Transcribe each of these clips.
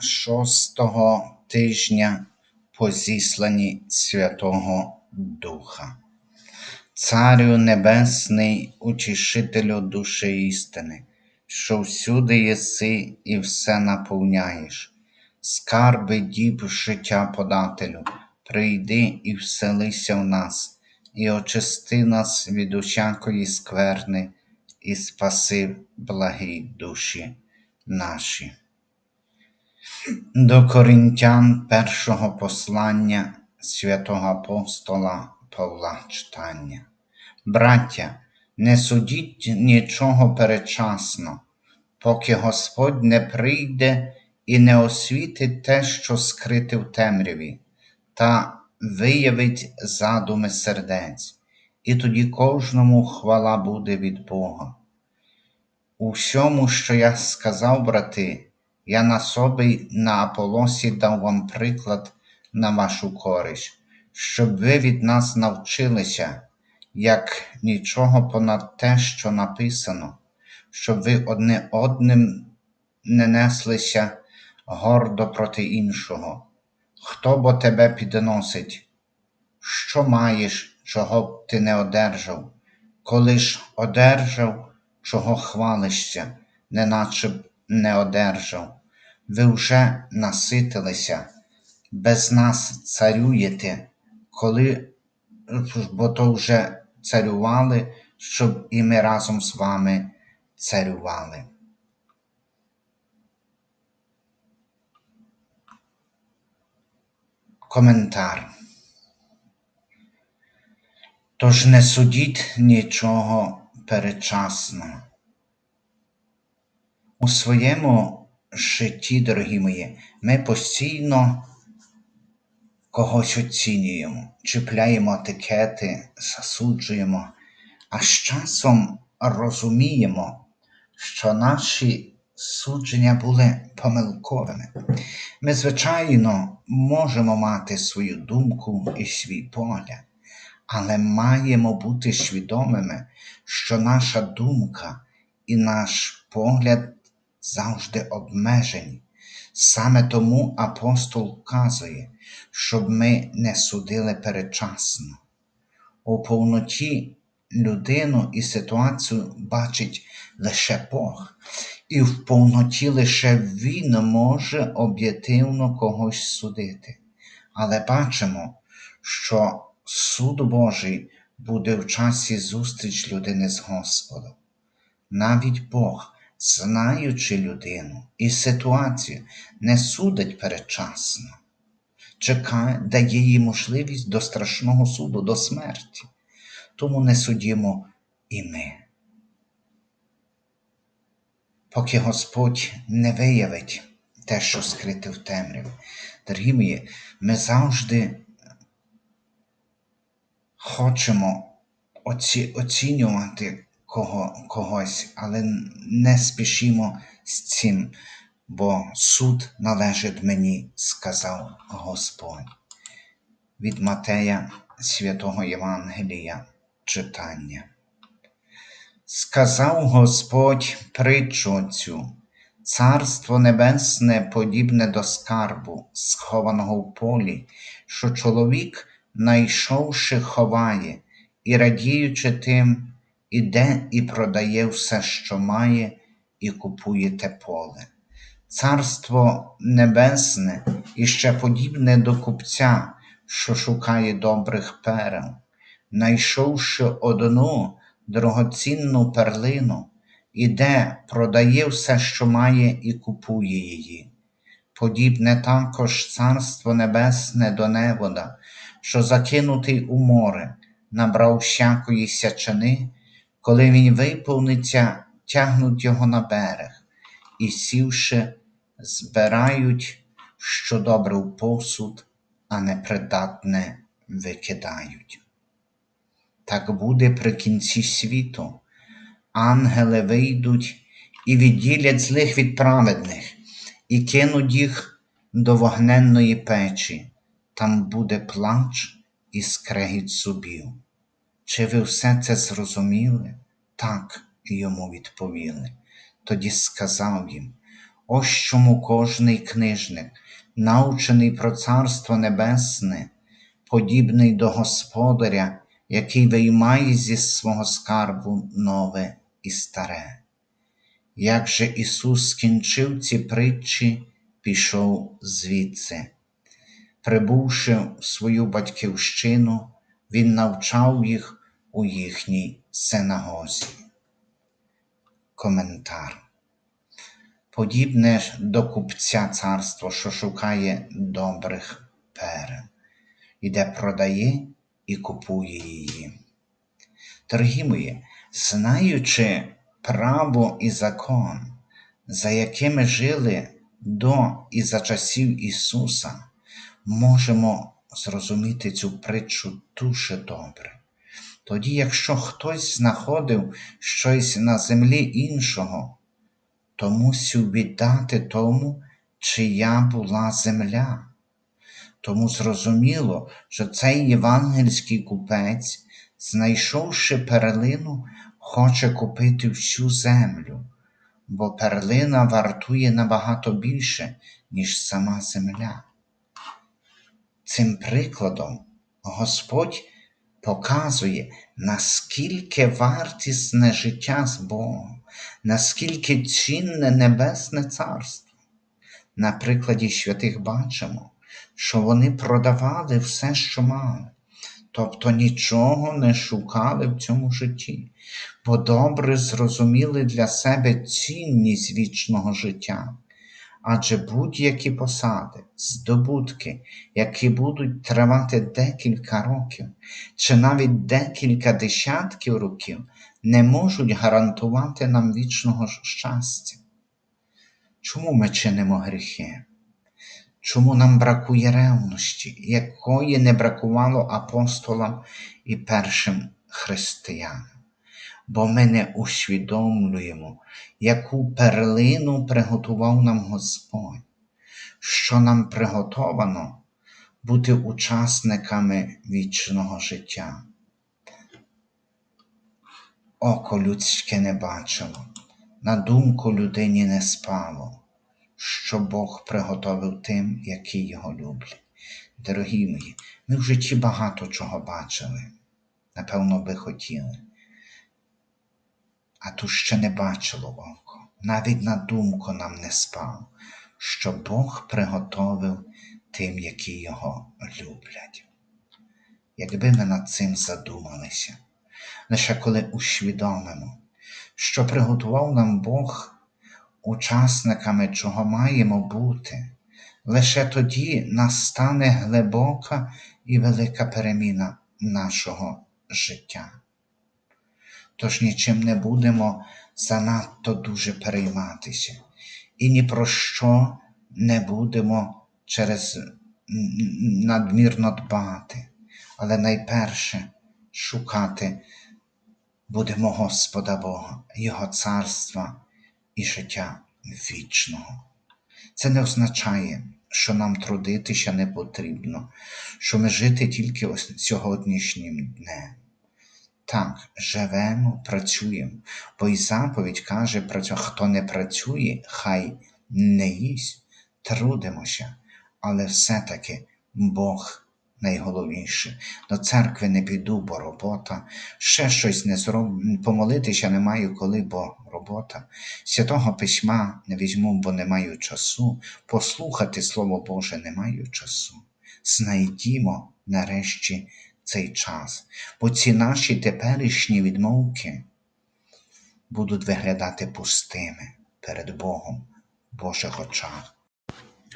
Шостого тижня по зісланні Святого Духа. Царю Небесний, утішителю душі істини, що всюди єси і все наповняєш, скарби діб життя подателю, прийди і вселися в нас, і очисти нас від усякої скверни, і спаси благі душі наші. До Коринтян першого послання святого апостола Павла читання. Браття, не судіть нічого перечасно, поки Господь не прийде і не освітить те, що скрите в темряві, та виявить задуми сердець, і тоді кожному хвала буде від Бога. У всьому, що я сказав, брати, я на собі на Аполосі дав вам приклад на вашу користь, щоб ви від нас навчилися, як нічого понад те, що написано, щоб ви одне одним не неслися гордо проти іншого. Хто бо тебе підносить? Що маєш, чого б ти не одержав? Коли ж одержав, чого хвалишся, неначе б не одержав? Ви вже наситилися, без нас царюєте, коли бо то вже царювали, щоб і ми разом з вами царювали. Коментар. Тож не судіть нічого передчасно. У своєму житті, дорогі мої, ми постійно когось оцінюємо, чіпляємо етикети, засуджуємо, а з часом розуміємо, що наші судження були помилковими. Ми, звичайно, можемо мати свою думку і свій погляд, але маємо бути свідомими, що наша думка і наш погляд завжди обмежені. Саме тому апостол вказує, щоб ми не судили передчасно. У повноті людину і ситуацію бачить лише Бог, і в повноті лише Він може об'єктивно когось судити. Але бачимо, що суд Божий буде в часі зустріч людини з Господом. Навіть Бог знаючи людину і ситуацію, не судить передчасно, чекає, дає їй можливість до страшного суду, до смерті. Тому не судімо і ми. Поки Господь не виявить те, що скрите в темряві. Дорогі мої, ми завжди хочемо оці, оцінювати кого, когось, але не спішімо з цим, бо суд належить мені, сказав Господь. Від Матея святого Євангелія читання. Сказав Господь притчу цю, Царство Небесне подібне до скарбу, схованого в полі, що чоловік, найшовши, ховає і радіючи тим, іде і продає все, що має, і купує те поле. Царство Небесне іще подібне до купця, що шукає добрих перел, найшовши одну дорогоцінну перлину, іде, продає все, що має, і купує її. Подібне також Царство Небесне до невода, що закинутий у море, набрав всякої сячини коли він виповниться, тягнуть його на берег і, сівши, збирають, що добре в посуд, а непридатне викидають. Так буде при кінці світу. Ангели вийдуть і відділять злих від праведних, і кинуть їх до вогненної печі, там буде плач і скрегіт зубів. Чи ви все це зрозуміли? Так, йому відповіли. Тоді сказав їм Ось чому кожний книжник, научений про Царство Небесне, подібний до Господаря, який виймає зі свого скарбу нове і старе. Як же Ісус скінчив ці притчі, пішов звідси. Прибувши в свою батьківщину, Він навчав їх у їхній синагозі. Коментар. Подібне ж до купця царство, що шукає добрих перен, і де продає і купує її. Дорогі мої, знаючи право і закон, за якими жили до і за часів Ісуса, можемо зрозуміти цю притчу дуже добре. Тоді, якщо хтось знаходив щось на землі іншого, то мусив віддати тому, чия була земля. Тому зрозуміло, що цей євангельський купець, знайшовши перлину, хоче купити всю землю, бо перлина вартує набагато більше, ніж сама земля. Цим прикладом Господь показує, наскільки вартісне життя з Богом, наскільки цінне Небесне Царство. На прикладі святих бачимо, що вони продавали все, що мали, тобто нічого не шукали в цьому житті, бо добре зрозуміли для себе цінність вічного життя. Адже будь-які посади, здобутки, які будуть тривати декілька років чи навіть декілька десятків років, не можуть гарантувати нам вічного щастя. Чому ми чинимо гріхи? Чому нам бракує ревності, якої не бракувало апостолам і першим християнам? Бо ми не усвідомлюємо, яку перлину приготував нам Господь, що нам приготовано бути учасниками вічного життя. Око людське не бачило, на думку людині не спало, що Бог приготовив тим, які його люблять. Дорогі мої, ми в житті багато чого бачили, напевно, би хотіли а тут ще не бачило око, навіть на думку нам не спав, що Бог приготовив тим, які його люблять. Якби ми над цим задумалися, лише коли усвідомимо, що приготував нам Бог учасниками, чого маємо бути, лише тоді настане глибока і велика переміна нашого життя тож нічим не будемо занадто дуже перейматися і ні про що не будемо через надмірно дбати, але найперше шукати будемо Господа Бога, Його царства і життя вічного. Це не означає, що нам трудитися не потрібно, що ми жити тільки сьогоднішнім днем. Так, живемо, працюємо, бо й заповідь каже про це, хто не працює, хай не їсть, трудимося, але все-таки Бог найголовніше. До церкви не піду, бо робота, ще щось не зроблю, помолитися не маю коли, бо робота. Святого письма не візьму, бо не маю часу, послухати Слово Боже не маю часу. Знайдімо нарешті цей час, бо ці наші теперішні відмовки будуть виглядати пустими перед Богом в Божих очах.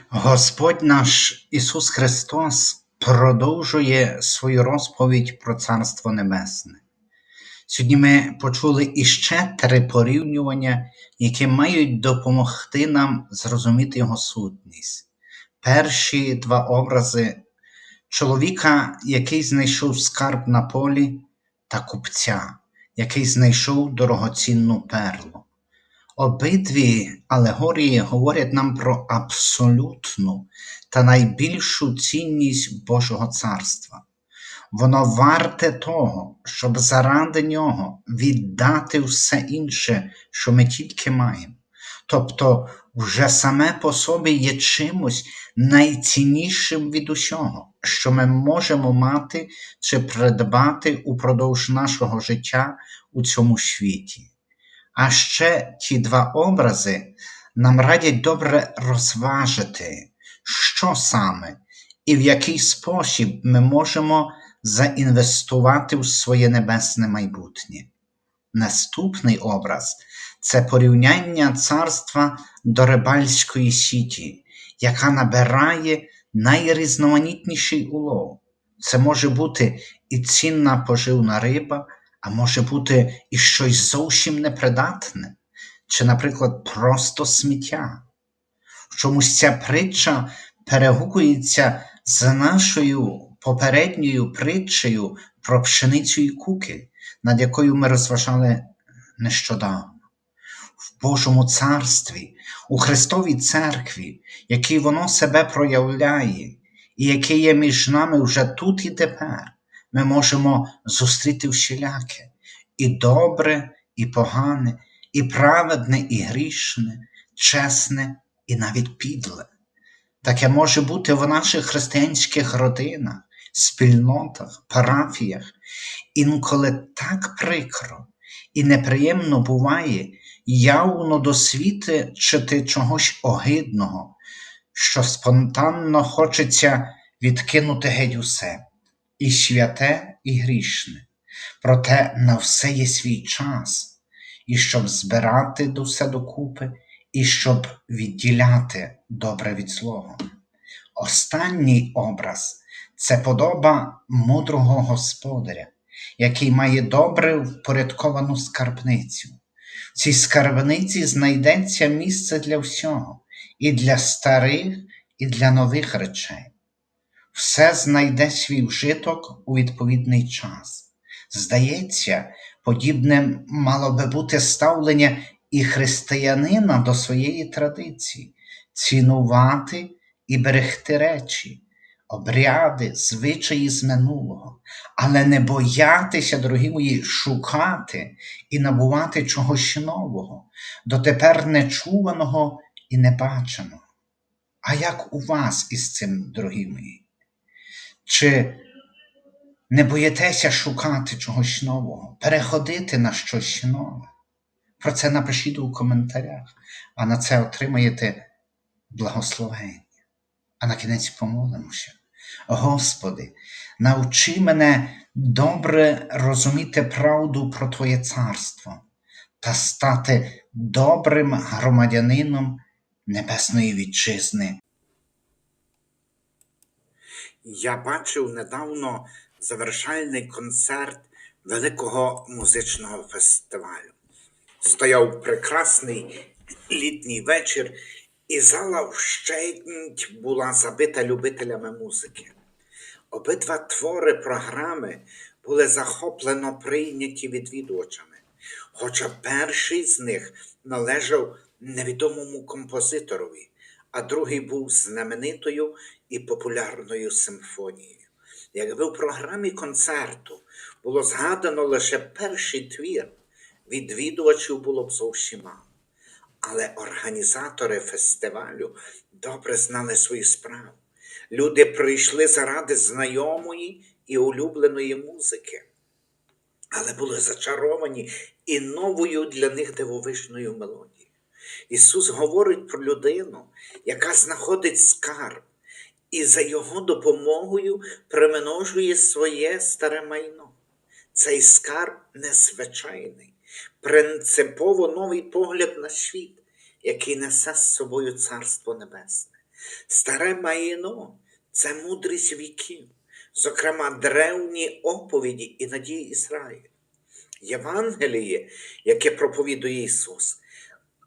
Господь наш Ісус Христос продовжує свою розповідь про Царство Небесне. Сьогодні ми почули іще три порівнювання, які мають допомогти нам зрозуміти Його сутність. Перші два образи чоловіка, який знайшов скарб на полі, та купця, який знайшов дорогоцінну перлу. Обидві алегорії говорять нам про абсолютну та найбільшу цінність Божого царства. Воно варте того, щоб заради нього віддати все інше, що ми тільки маємо. тобто вже саме по собі є чимось найціннішим від усього, що ми можемо мати чи придбати упродовж нашого життя у цьому світі. А ще ті два образи нам радять добре розважити, що саме і в який спосіб ми можемо заінвестувати в своє небесне майбутнє. Наступний образ це порівняння царства до рибальської сіті, яка набирає найрізноманітніший улов. Це може бути і цінна поживна риба, а може бути і щось зовсім непридатне, чи, наприклад, просто сміття. Чомусь ця притча перегукується з нашою попередньою притчею про пшеницю і кукіль, над якою ми розважали нещодавно. В Божому царстві, у Христовій церкві, який воно себе проявляє, і яке є між нами вже тут і тепер, ми можемо зустріти всіляке і добре, і погане, і праведне, і грішне, чесне, і навіть підле. Таке може бути в наших християнських родинах, спільнотах, парафіях. Інколи так прикро і неприємно буває явно досвідчити чогось огидного, що спонтанно хочеться відкинути геть усе, і святе, і грішне. Проте на все є свій час, і щоб збирати до все докупи, і щоб відділяти добре від злого. Останній образ це подоба мудрого господаря, який має добре впорядковану скарбницю. В цій скарбниці знайдеться місце для всього, і для старих, і для нових речей. Все знайде свій вжиток у відповідний час. Здається, подібним мало би бути ставлення і християнина до своєї традиції, цінувати і берегти речі, обряди, звичаї з минулого, але не боятися, дорогі мої, шукати і набувати чогось нового, дотепер нечуваного і небаченого. А як у вас із цим, дорогі мої? Чи не боїтеся шукати чогось нового, переходити на щось нове? Про це напишіть у коментарях, а на це отримаєте благословення. А на кінець помолимося. Господи, навчи мене добре розуміти правду про Твоє царство та стати добрим громадянином Небесної Вітчизни. Я бачив недавно завершальний концерт великого музичного фестивалю. Стояв прекрасний літній вечір, і зала вщент була забита любителями музики. Обидва твори програми були захоплено прийняті відвідувачами, хоча перший з них належав невідомому композиторові, а другий був знаменитою і популярною симфонією. Якби в програмі концерту було згадано лише перший твір, відвідувачів було б зовсім мало. Але організатори фестивалю добре знали свою справу. Люди прийшли заради знайомої і улюбленої музики, але були зачаровані і новою для них дивовижною мелодією. Ісус говорить про людину, яка знаходить скарб, і за його допомогою примножує своє старе майно. Цей скарб незвичайний, принципово новий погляд на світ, який несе з собою Царство Небесне. Старе майно це мудрість віків, зокрема древні оповіді і надії Ізраїлю. Євангеліє, яке проповідує Ісус,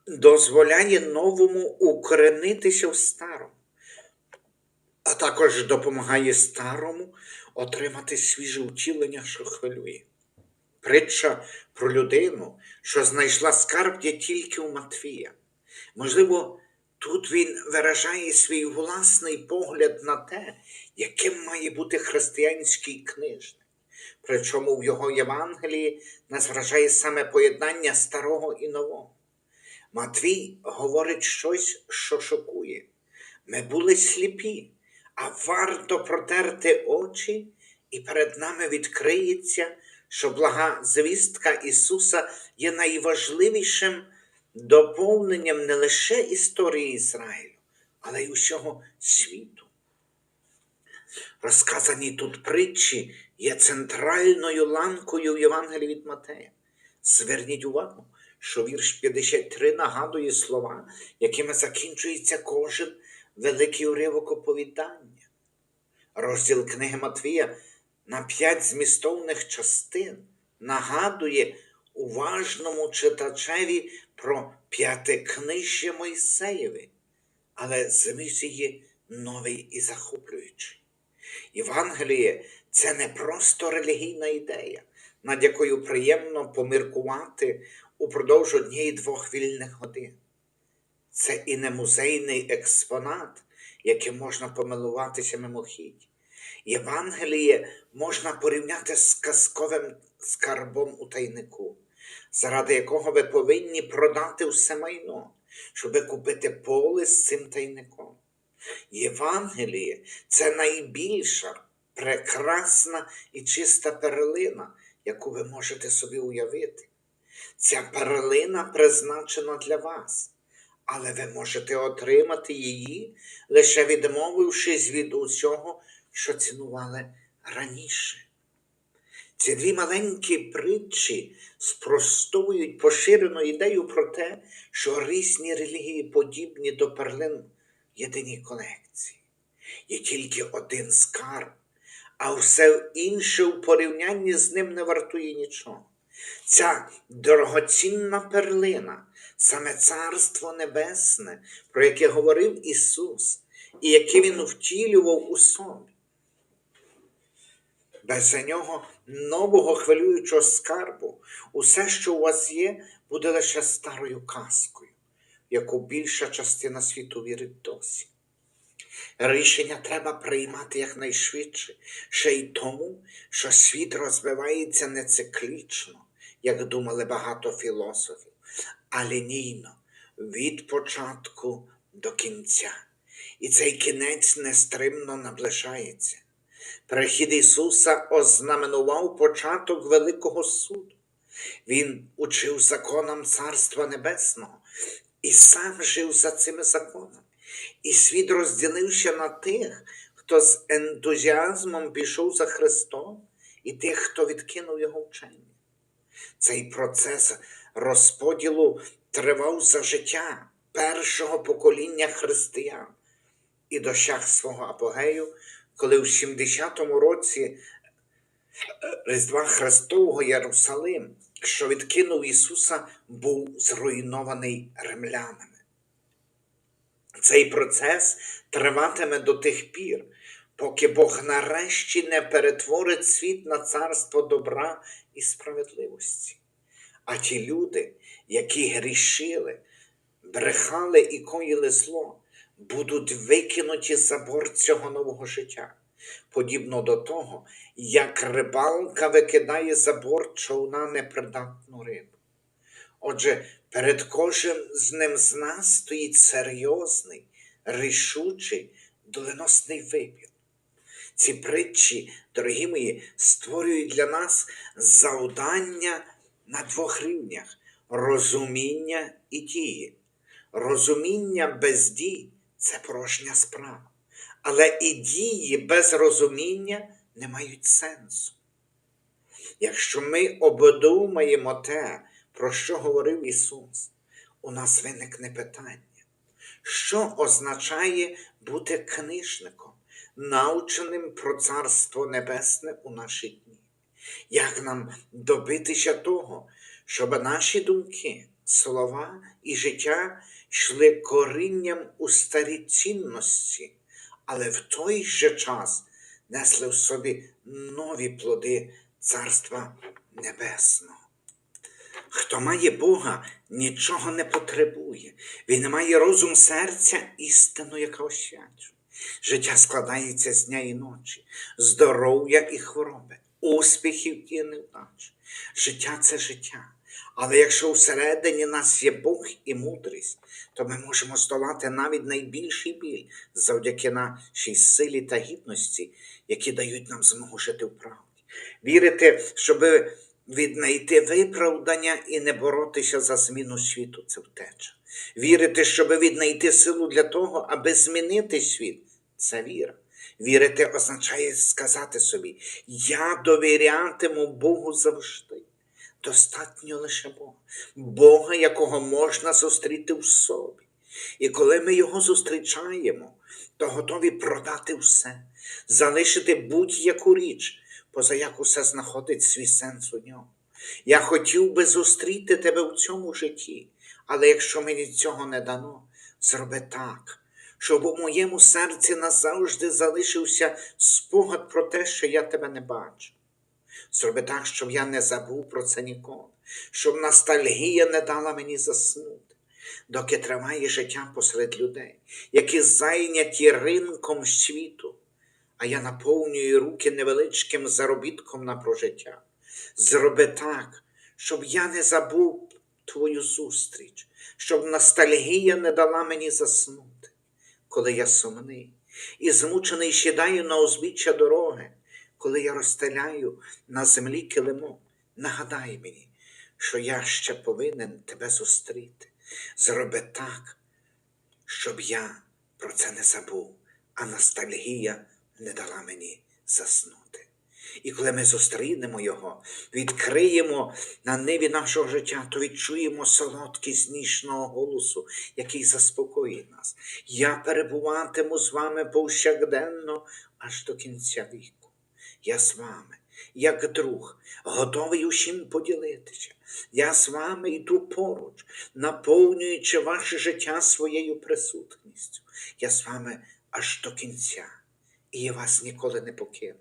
дозволяє новому укоренитися в старому, а також допомагає старому отримати свіже втілення, що хвилює. Притча про людину, що знайшла скарб є тільки у Матвія. Можливо, тут він виражає свій власний погляд на те, яким має бути християнський книжник. Причому в його Євангелії нас вражає саме поєднання старого і нового. Матвій говорить щось, що шокує. Ми були сліпі, а варто протерти очі, і перед нами відкриється, що блага звістка Ісуса є найважливішим доповненням не лише історії Ізраїлю, але й усього світу. Розказані тут притчі є центральною ланкою в Євангелії від Матея. Зверніть увагу, що вірш 53 нагадує слова, якими закінчується кожен великий уривок оповідання. Розділ книги Матвія на п'ять змістовних частин нагадує уважному читачеві про п'ятикнижжя Мойсеєві, але зміст її новий і захоплюючий. Євангеліє це не просто релігійна ідея, над якою приємно поміркувати упродовж однієї-двох вільних годин. Це і не музейний експонат, яким можна помилуватися мимохідь. Євангеліє можна порівняти з казковим скарбом у тайнику, заради якого ви повинні продати все майно, щоби купити поле з цим тайником. Євангеліє це найбільша, прекрасна і чиста перлина, яку ви можете собі уявити. Ця перлина призначена для вас, але ви можете отримати її, лише відмовившись від усього, що цінували раніше. Ці дві маленькі притчі спростовують поширену ідею про те, що різні релігії подібні до перлин єдиній колекції. Є тільки один скарб, а все інше у порівнянні з ним не вартує нічого. Ця дорогоцінна перлина, саме Царство Небесне, про яке говорив Ісус, і яке Він втілював у собі. Без нього нового хвилюючого скарбу, усе, що у вас є, буде лише старою казкою, яку більша частина світу вірить досі. Рішення треба приймати якнайшвидше, ще й тому, що світ розвивається не циклічно, як думали багато філософів, а лінійно від початку до кінця. І цей кінець нестримно наближається. Прихід Ісуса ознаменував початок Великого суду. Він учив законам Царства Небесного і сам жив за цими законами. І світ розділився на тих, хто з ентузіазмом пішов за Христом, і тих, хто відкинув його вчення. Цей процес розподілу тривав за життя першого покоління християн і досяг свого апогею, коли в 70-му році Різдва Христового Єрусалим, що відкинув Ісуса, був зруйнований римлянами. Цей процес триватиме до тих пір, поки Бог нарешті не перетворить світ на царство добра і справедливості. А ті люди, які грішили, брехали і коїли зло, будуть викинуті за борт цього нового життя, подібно до того, як рибалка викидає за борт човна непридатну рибу. Отже, перед кожним з ним з нас стоїть серйозний, рішучий, доленосний вибір. Ці притчі, дорогі мої, створюють для нас завдання на двох рівнях розуміння і дії. Розуміння без дій це порожня справа. Але і дії без розуміння не мають сенсу. Якщо ми обдумаємо те, про що говорив Ісус, у нас виникне питання, що означає бути книжником, навченим про Царство Небесне у наші дні? Як нам добитися того, щоб наші думки, слова і життя йшли корінням у старі цінності, але в той же час несли в собі нові плоди Царства Небесного? Хто має Бога, нічого не потребує. Він має розум серця, істину, яка освячує. Життя складається з дня і ночі, здоров'я і хвороби, успіхів і невдач. Життя це життя, Але якщо всередині нас є Бог і мудрість, то ми можемо здолати навіть найбільший біль завдяки нашій силі та гідності, які дають нам змогу жити в правді. Вірити, щоб віднайти виправдання і не боротися за зміну світу це втеча. Вірити, щоб віднайти силу для того, аби змінити світ це віра. Вірити означає сказати собі: Я довірятиму Богу завжди. Достатньо лише Бога, Бога, якого можна зустріти в собі. І коли ми його зустрічаємо, то готові продати все, залишити будь-яку річ, поза як усе знаходить свій сенс у ньому. Я хотів би зустріти тебе в цьому житті, але якщо мені цього не дано, зроби так, щоб у моєму серці назавжди залишився спогад про те, що я тебе не бачу. Зроби так, щоб я не забув про це ніколи, щоб ностальгія не дала мені заснути, доки триває життя посеред людей, які зайняті ринком світу, а я наповнюю руки невеличким заробітком на прожиття. Зроби так, щоб я не забув твою зустріч, щоб ностальгія не дала мені заснути, коли я сумний і змучений сідаю на узбіччя дороги, коли я розстеляю на землі килимок, нагадай мені, що я ще повинен тебе зустріти. Зроби так, щоб я про це не забув, а ностальгія не дала мені заснути. І коли ми зустрінемо його, відкриємо на ниві нашого життя, то відчуємо солодкість ніжного голосу, який заспокоїть нас. Я перебуватиму з вами повсякденно аж до кінця віку. Я з вами, як друг, готовий усім поділитися. Я з вами йду поруч, наповнюючи ваше життя своєю присутністю. Я з вами аж до кінця, і я вас ніколи не покину.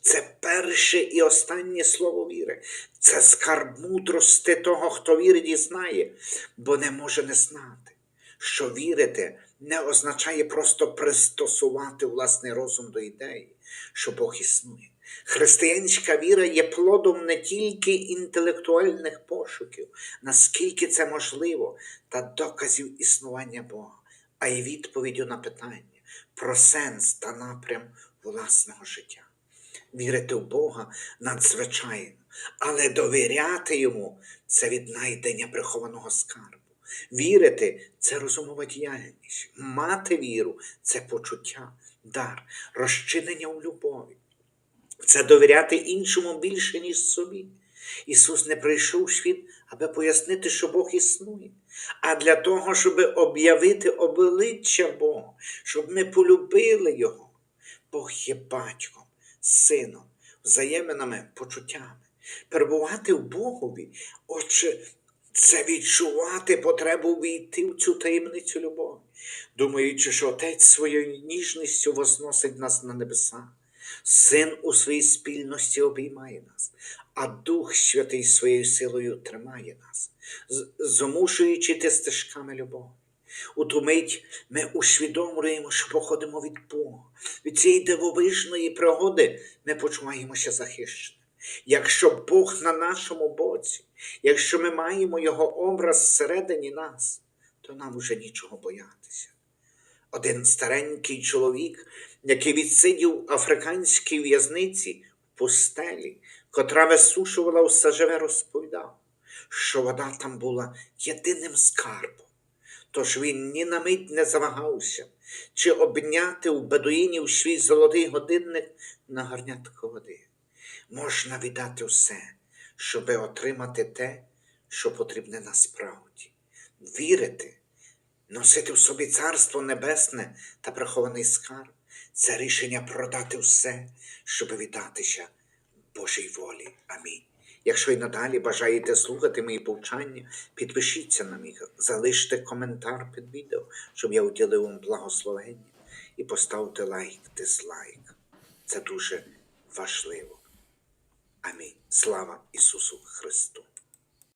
Це перше і останнє слово віри. Це скарб мудрости того, хто вірить і знає, бо не може не знати. Що вірити не означає просто пристосувати власний розум до ідеї, що Бог існує. Християнська віра є плодом не тільки інтелектуальних пошуків, наскільки це можливо, та доказів існування Бога, а й відповіддю на питання про сенс та напрям власного життя. Вірити в Бога надзвичайно, але довіряти йому це віднайдення прихованого скарбу. Вірити це розумова діяльність, мати віру це почуття, дар, розчинення у любові. Це довіряти іншому більше, ніж собі. Ісус не прийшов у світ, аби пояснити, що Бог існує, а для того, щоб об'явити обличчя Бога, щоб ми полюбили Його. Бог є батьком, сином, взаєминами, почуттями. Перебувати в Богові, отже, це відчувати потребу війти в цю таємницю любові, думаючи, що Отець своєю ніжністю возносить нас на небеса. Син у своїй спільності обіймає нас, а Дух Святий своєю силою тримає нас, змушуючи йти стежками любові. У ту мить ми усвідомлюємо, що походимо від Бога. Від цієї дивовижної пригоди ми почуваємося захищеними. Якщо Бог на нашому боці, якщо ми маємо Його образ всередині нас, то нам уже нічого боятися. Один старенький чоловік, який відсидів в африканській в'язниці в пустелі, котра висушувала все живе, розповідав, що вода там була єдиним скарбом. Тож він ні на мить не завагався, чи обняти у бедуїнів свій золотий годинник на гарнятку води. Можна віддати все, щоби отримати те, що потрібне насправді. Вірити, носити в собі царство небесне та прихований скарб це рішення продати все, щоб віддатися Божій волі. Амінь. Якщо й надалі бажаєте слухати мої повчання, підпишіться на них, залиште коментар під відео, щоб я уділив вам благословення, і поставте лайк, дизлайк. Це дуже важливо. Амінь. Слава Ісусу Христу!